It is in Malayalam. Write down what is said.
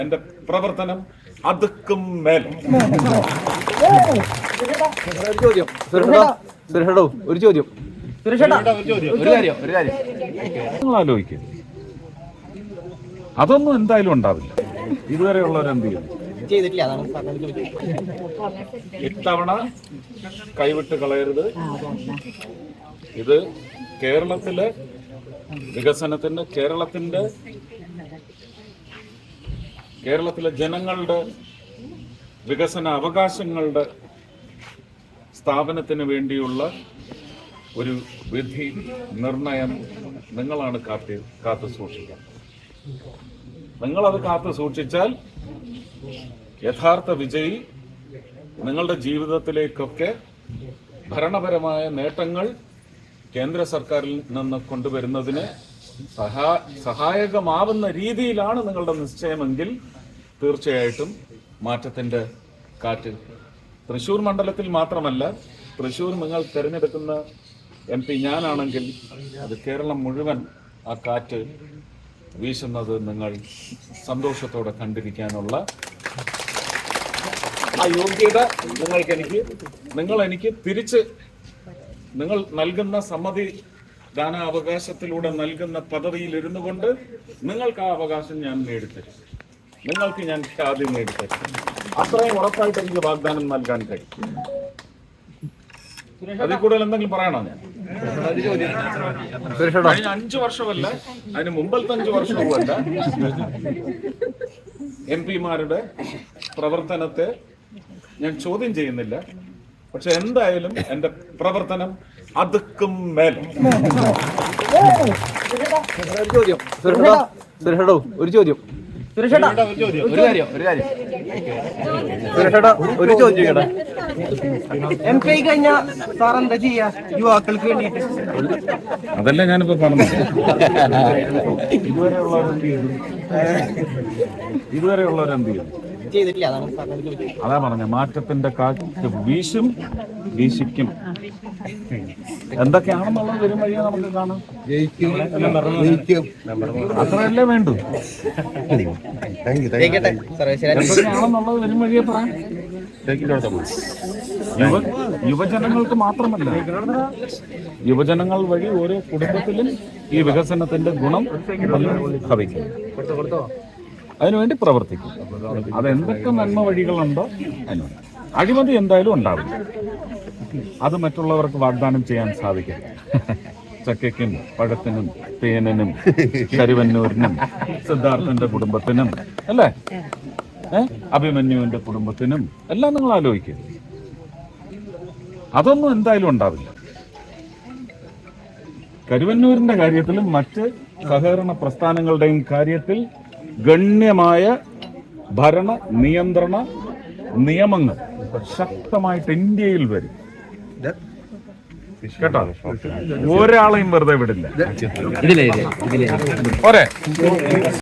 എന്റെ പ്രവർത്തനം അതുക്കും മേൽ. ഒരു ചോദ്യം. ഒരു ചോദ്യം. ഒരു കാര്യം ഒരു കാര്യം. നിങ്ങൾ ആലോചിക്കുക അതൊന്നും എന്തായാലും ഉണ്ടാവില്ല. ഇതുവരെയുള്ളവരെന്ത് ചെയ്യും. ഇത്തവണ കൈവിട്ട് കളയരുത്. ഇത് കേരളത്തിലെ വികസനത്തിന്റെ കേരളത്തിന്റെ കേരളത്തിലെ ജനങ്ങളുടെ വികസന അവകാശങ്ങളുടെ സ്ഥാപനത്തിന് വേണ്ടിയുള്ള ഒരു വിധി നിർണയം നിങ്ങളാണ് കാത്തി കാത്തു സൂക്ഷിക്കുക. നിങ്ങളത് കാത്തു സൂക്ഷിച്ചാൽ യഥാർത്ഥ വിജയി നിങ്ങളുടെ ജീവിതത്തിലേക്കൊക്കെ ഭരണപരമായ നേട്ടങ്ങൾ കേന്ദ്ര സർക്കാരിൽ നിന്ന് കൊണ്ടുവരുന്നതിന് സഹാ സഹായകമാവുന്ന രീതിയിലാണ് നിങ്ങളുടെ നിശ്ചയമെങ്കിൽ തീർച്ചയായിട്ടും മാറ്റത്തിന്റെ കാറ്റ്. തൃശൂർ മണ്ഡലത്തിൽ മാത്രമല്ല തൃശൂർ നിങ്ങൾ തിരഞ്ഞെടുക്കുന്ന എം പി ഞാനാണെങ്കിൽ അത് കേരളം മുഴുവൻ ആ കാറ്റ് വീശുന്നത് നിങ്ങൾ സന്തോഷത്തോടെ കണ്ടിരിക്കാനുള്ള ആ യോഗ്യത നിങ്ങൾക്ക് എനിക്ക് നിങ്ങൾ എനിക്ക് തിരിച്ച് നിങ്ങൾ നൽകുന്ന സമ്മതി ദാന അവകാശത്തിലൂടെ നൽകുന്ന പദവിയിൽ ഇരുന്നു കൊണ്ട് നിങ്ങൾക്ക് ആ അവകാശം ഞാൻ നേടിത്തരും. നിങ്ങൾക്ക് ഞാൻ ഖ്യാതി നേടിത്തരും. അത്രയും ഉറപ്പായിട്ട് എനിക്ക് വാഗ്ദാനം നൽകാൻ കഴിയും. അതിൽ കൂടുതൽ എന്തെങ്കിലും പറയണോ ഞാൻ? കഴിഞ്ഞ അഞ്ചു വർഷമല്ല അതിന് മുമ്പത്തെ അഞ്ചു വർഷവുമല്ല. എം പിമാരുടെ പ്രവർത്തനത്തെ ഞാൻ ചോദ്യം ചെയ്യുന്നില്ല. പക്ഷെ എന്തായാലും എന്റെ പ്രവർത്തനം അതുക്കും മേൽ. ഒരു ചോദ്യം. സുരേഷേട്ടോ ഒരു ചോദ്യം. സുരേഷേട്ടാ ഒരു കാര്യം ഒരു കാര്യം. സുരേഷേട്ടാ ഒരു ചോദ്യം ചോദിക്കട്ടെ? എം പി കഴിഞ്ഞ സാർ എന്താ ചെയ്യാ? യുവാക്കൾക്ക് വേണ്ടിയിട്ട്. അതല്ല ഞാനിപ്പോ പറഞ്ഞു ഇതുവരെയുള്ളവരെന്ത് ചെയ്തു? ഇതുവരെയുള്ളവരെന്ത് ചെയ്തു? ചെയ്തിട്ടില്ല അതാണ്. അതാ പറഞ്ഞ മാറ്റത്തിന്റെ കാറ്റ് വീശും വീശിക്കും. എന്തൊക്കെയാണെന്നുള്ളത് വരും വഴിയെ നമുക്ക് കാണാം. അത്രയല്ലേ വേണ്ടു? എന്തൊക്കെയാണെന്നുള്ളത് വരും വഴിയെ പറയാം യുവ യുവജനങ്ങൾക്ക് മാത്രമല്ല യുവജനങ്ങൾ വഴി ഓരോ കുടുംബത്തിലും ഈ വികസനത്തിന്റെ ഗുണം ഭവിക്കും. അതിനുവേണ്ടി പ്രവർത്തിക്കും. അതെന്തൊക്കെ നന്മ വഴികളുണ്ടോ അതിനുവേണ്ടി അഴിമതി എന്തായാലും ഉണ്ടാവും. അത് മറ്റുള്ളവർക്ക് വാഗ്ദാനം ചെയ്യാൻ സാധിക്കും ചക്കയ്ക്കും പഴത്തിനും തേനനും കരുവന്നൂരിനും സിദ്ധാർത്ഥന്റെ കുടുംബത്തിനും അല്ലേ? അഭിമന്യുവിന്റെ കുടുംബത്തിനും എല്ലാം നിങ്ങൾ ആലോചിക്കുക അതൊന്നും എന്തായാലും ഉണ്ടാവില്ല. കരുവന്നൂരിന്റെ കാര്യത്തിലും മറ്റ് സഹകരണ പ്രസ്ഥാനങ്ങളുടെയും കാര്യത്തിൽ ഗണ്യമായ ഭരണ നിയന്ത്രണ നിയമങ്ങൾ ശക്തമായിട്ട് ഇന്ത്യയിൽ വരും. കേട്ടോ? ഒരാളെയും വെറുതെ വിടില്ല. ഒരേ